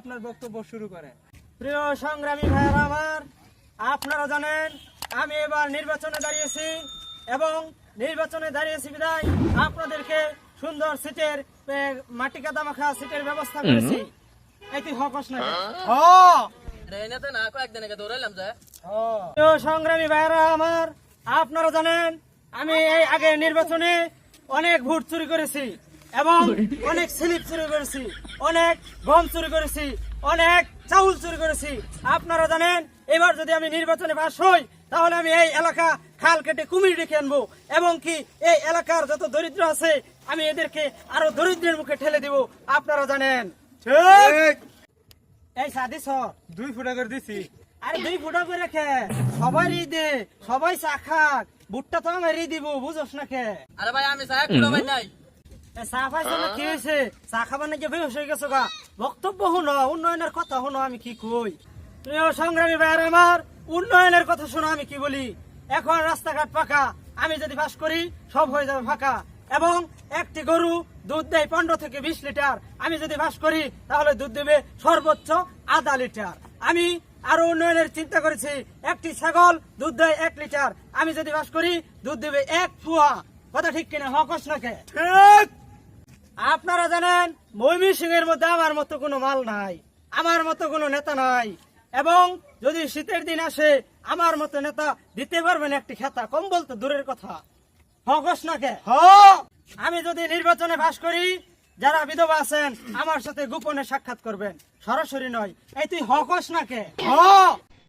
আপনার বক্তব্য শুরু করেন। প্রিয় সংগ্রামী ভাইয়েরা আমার আপনারা জানেন আমি এবার নির্বাচনে দাঁড়িয়েছি এবং নির্বাচনে দাঁড়িয়েছি বিদায় আপনাদেরকে সুন্দর সিটের মাটি কাদা মাখা সিটের ব্যবস্থা করেছি। এটি হকস না ট্রেনেতে না কয়েকদিন আগে দৌড়াইলাম যে। প্রিয় সংগ্রামী ভাইয়েরা আমার আপনারা জানেন আমি এই আগে নির্বাচনে অনেক ভোট চুরি করেছি। এবং অনেক স্লিপ চুরি করেছি অনেক গম চুরি করেছি অনেক চাউল চুরি করেছি। আপনারা জানেন এবার যদি আমি নির্বাচনে পাশ হই তাহলে আমি এই এলাকা খাল কেটে কুমির ডেকে আনব। এবং কি এই এলাকার যত দরিদ্র আছে আমি এদেরকে আরও দরিদ্রের মুখে ঠেলে দিব। আপনারা জানেন। ঠিক? এই সাদি সর দুই ফুটা করে দিছি। আরে দুই ফুটা করে রেখে সবাই দে সবাই চা খাক। বুটটা তো আমি দিব বুঝোস না খে আরে ভাই আমি সাহেব কুড়ো ভাই নাই। চা পাইছো না কি হয়েছে চা খাবার নাকি বেহস হয়ে গেছো গা? বক্তব্য শুনো উন্নয়নের কথা শুনো আমি কি কই? প্রিয় সংগ্রামী ভাইয়ের আমার উন্নয়নের কথা শোনো আমি কি বলি? এখন রাস্তাঘাট পাকা আমি যদি বাস করি সব হয়ে যাবে ফাঁকা। এবং একটি গরু দুধ দেয় পনেরো থেকে বিশ লিটার। আমি যদি বাস করি তাহলে দুধ দেবে সর্বোচ্চ আধা লিটার। আমি আরও উন্নয়নের চিন্তা করেছি। একটি ছাগল দুধ দেয় এক লিটার। আমি যদি বাস করি দুধ দেবে এক ফুয়া। কথা ঠিক কিনা হকস নাকে ঠিক! আপনারা জানেন ময়মী সিং এর মধ্যে আমার মতো কোনো মাল নাই, আমার মতো কোনো নেতা নাই। এবং যদি শীতের দিন আসে, আমার মতো নেতা দিতে পারবেন একটি খেতা কম বলতে দূরের কথা। হকস নাকে হ! আমি যদি নির্বাচনে পাশ করি, যারা বিধবা আছেন, আমার সাথে গোপনে সাক্ষাৎ করবেন। সরাসরি নয়। এই তুই হকস নাকে হ!